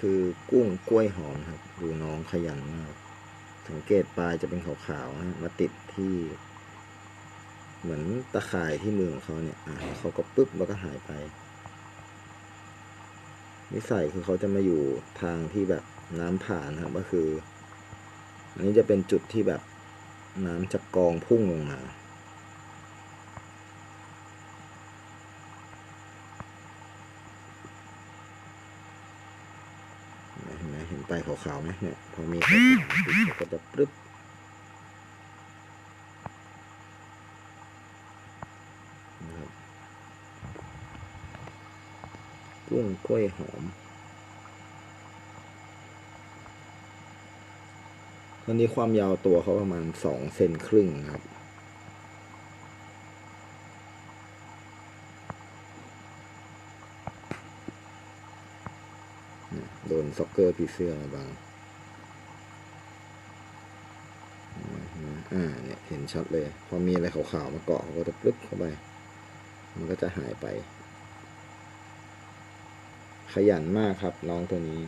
คือกุ้งกล้วยหอมครับดูน้องขยันมาก สังเกตปลายจะเป็นขาวๆนะมาติดที่ เหมือนตะข่ายที่มือของเขาเนี่ยอะเขาก็ปึ๊บแล้วก็หายไป นิสัยคือเขาจะมาอยู่ทางที่แบบน้ำผ่านครับก็คือ อันนี้จะเป็นจุดที่แบบน้ำจะกองพุ่งลงมา เห็นไหมเห็น ปลายขาวๆไหมเนี่ยพอมีขาวก็จะปรึ๊บนะครับกุ้งกล้วยหอมตอนนี้ความยาวตัวเขาประมาณสองเซนครึ่งครับ เนี่ย โดนซ็อกเกอร์ผีเสื้อมาบางเห็นไหมอ่าเนี่ยเห็นชัดเลย พอมีอะไรขาวๆมาเกาะเขาก็จะปลึ๊บเข้าไป มันก็จะหายไป ขยันมากครับน้องตัวนี้